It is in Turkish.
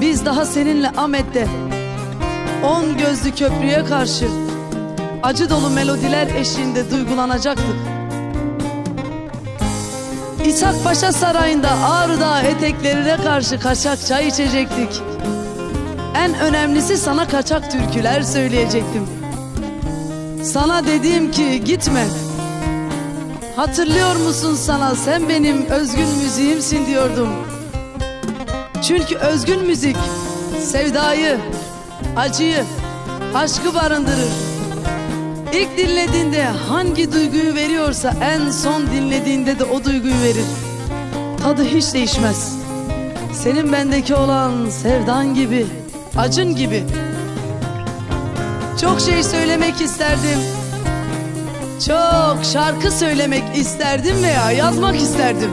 Biz daha seninle Ahmet'te On gözlü köprüye karşı Acı dolu melodiler eşliğinde duygulanacaktık. İshak Paşa Sarayı'nda Ağrı Dağı eteklerine karşı kaçak çay içecektik. En önemlisi sana kaçak türküler söyleyecektim. Sana dediğim ki gitme. Hatırlıyor musun sana? Sen benim özgün müziğimsin diyordum Çünkü özgün müzik sevdayı, acıyı, aşkı barındırır. İlk dinlediğinde hangi duyguyu veriyorsa en son dinlediğinde de o duyguyu verir. Tadı hiç değişmez. Senin bendeki olan sevdan gibi, acın gibi. Çok şey söylemek isterdim. Çok şarkı söylemek isterdim veya yazmak isterdim.